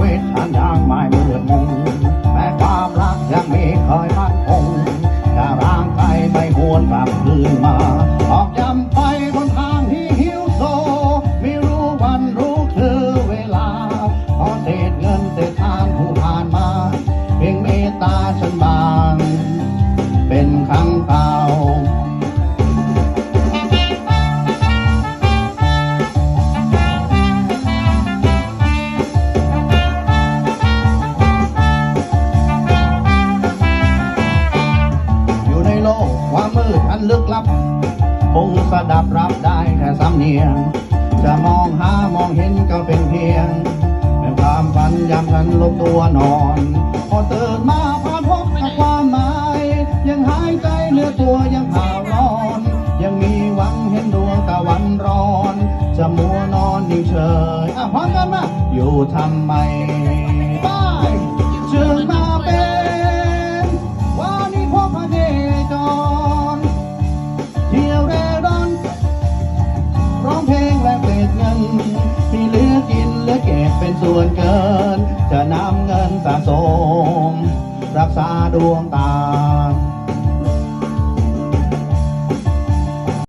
วิตอันยากหมายมืดมนแม้ความรักยังมีคอยมั่นคงจะร่างกายไม่หวนกลับคืนมา ออกย้ำไปบนทางที่หิวโซ ไม่รู้วันรู้คือเวลาพอเศษเงินเศษทานผู้ผ่านมา เพียงเมตตาฉันบาง เป็นครั้งตา ความมืดอันลึกลับคงสดับรับได้แค่สำเนียง จะมองหามองเห็นก็เป็นเพียงในความฝันยามฉันลบตัวนอน พอตื่นมาพาพบกับความหมาย ยังหายใจเหลือตัวยังผ่าร้อน ยังมีหวังเห็นดวงตะวันร้อน จะมัวนอนนิ่งเฉยอะพร้อมกันมาอยู่ทำไม นเกิน จะนำเงินสะสม รักษาดวงตา